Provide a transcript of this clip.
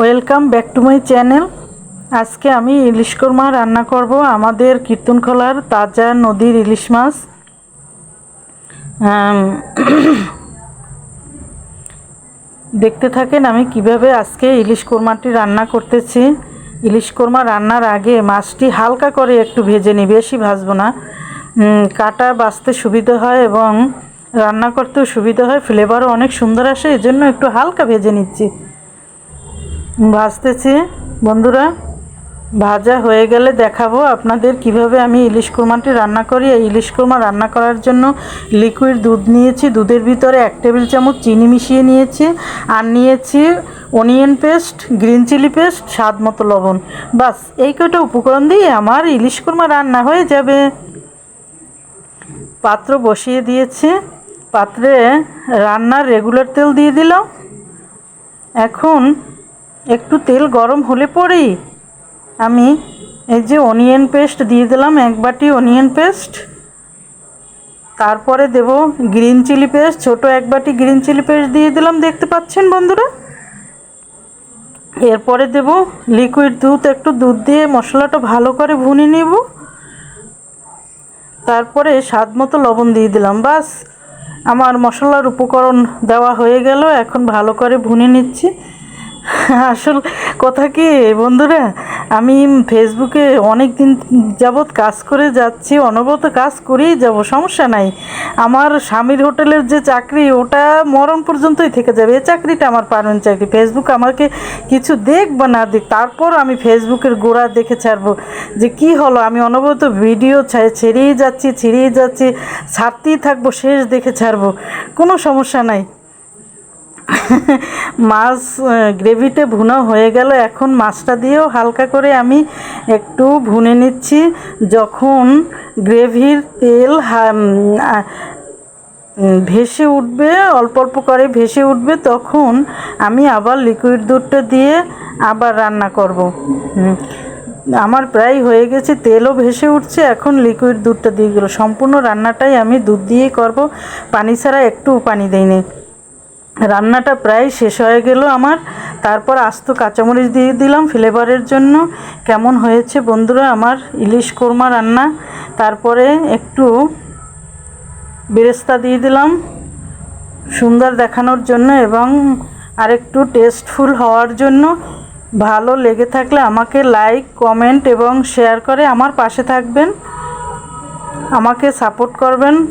Welcome back to my channel. আজকে আমি ইলিশ কোরমা রান্না করব। আমাদের কীর্তনখোলার তাজা নদীর ইলিশ মাছ। দেখতে থাকেন আমি কীভাবে আজকে ইলিশ কোরমাটি রান্না করতেছি। ইলিশ কোরমা রান্নার আগে মাছটি হালকা করে একটু ভেজে নিই বেশি ভাজবো না। কাটা বাছতে সুবিধা হয় এবং রান্না করতেও সুবিধা হয়। ফ্লেভারও অনেক সুন্দর আসে, এজন্য একটু হালকা ভেজে নিচ্ছি। ভাজতেছি। বন্ধুরা, ভাজা হয়ে গেলে দেখাবো আপনাদের কীভাবে আমি ইলিশ কোরমাটি রান্না করি। এই ইলিশ কোরমা রান্না করার জন্য লিকুইড দুধ নিয়েছি। দুধের ভিতরে এক টেবিল চামচ চিনি মিশিয়ে নিয়েছি আর নিয়েছি onion paste green chilli paste স্বাদ মতো লবণ। বাস, এই কয়টা উপকরণ দিয়ে আমার ইলিশ কোরমা রান্না হয়ে যাবে। পাত্র বসিয়ে দিয়েছি। পাত্রে রান্নার রেগুলার তেল দিয়ে দিলাম। এখন একটু তেল গরম হলে পরেই আমি এই যে অনিয়ন পেস্ট দিয়ে দিলাম, এক বাটি অনিয়ন পেস্ট তারপরে দেব গ্রিন চিলি পেস্ট ছোট এক বাটি গ্রিন চিলি পেস্ট দিয়ে দিলাম, দেখতে পাচ্ছেন বন্ধুরা? এরপরে দেব লিকুইড দুধ, একটু দুধ দিয়ে মশলাটা ভালো করে ভুনে নেব। তারপরে স্বাদ মতো লবণ দিয়ে দিলাম, বাস। আমার মশলার উপকরণ দেওয়া হয়ে গেল, এখন ভালো করে ভুনে নিচ্ছি। আসল কথা কি, বন্ধুরা? আমি ফেসবুকে অনেক দিন যাবৎ কাজ করে যাচ্ছি, অনবরত কাজ করেই যাব, সমস্যা নাই। আমার স্বামীর হোটেলের যে চাকরি, ওটা মরণ পর্যন্তই থেকে যাবে। এই চাকরিটা আমার পারমানেন্ট চাকরি। ফেসবুক আমাকে কিছু দেখ বা না দেখ, তারপর আমি ফেসবুকের গোড়া দেখে ছাড়বো যে কি হলো। আমি অনবরত ভিডিও ছেড়েই যাচ্ছি ছেড়েই যাচ্ছি, ছাড়তেই থাকব, শেষ দেখে ছাড়বো। কোনো সমস্যা নাই। মাছ গ্রেভিতে ভুনা হয়ে গেল। এখন মাছটা দিয়েও হালকা করে আমি একটু ভুনে নিচ্ছি। যখন গ্রেভির তেল ভেসে উঠবে, অল্প অল্প করে ভেসে উঠবে, তখন আমি আবার লিকুইড দুধটা দিয়ে আবার রান্না করব। আমার প্রায় হয়ে গেছে, তেলও ভেসে উঠছে, এখন লিকুইড দুধটা দিয়ে গেলো। সম্পূর্ণ রান্নাটাই আমি দুধ দিয়েই করব। পানি ছাড়া একটু পানি দিইনি। রান্নাটা প্রায় শেষ হয়ে গেল আমার। তারপর আস্ত কাঁচামরিচ দিয়ে দিলাম ফ্লেভারের জন্য। কেমন হয়েছে বন্ধুরা? আমার ইলিশ কোরমা রান্না। তারপরে একটু বেরেস্তা দিয়ে দিলাম সুন্দর দেখানোর জন্য এবং আরেকটু টেস্টফুল হওয়ার জন্য। ভালো লেগে থাকলে আমাকে লাইক কমেন্ট এবং শেয়ার করে আমার পাশে থাকবেন। আমাকে সাপোর্ট করবেন।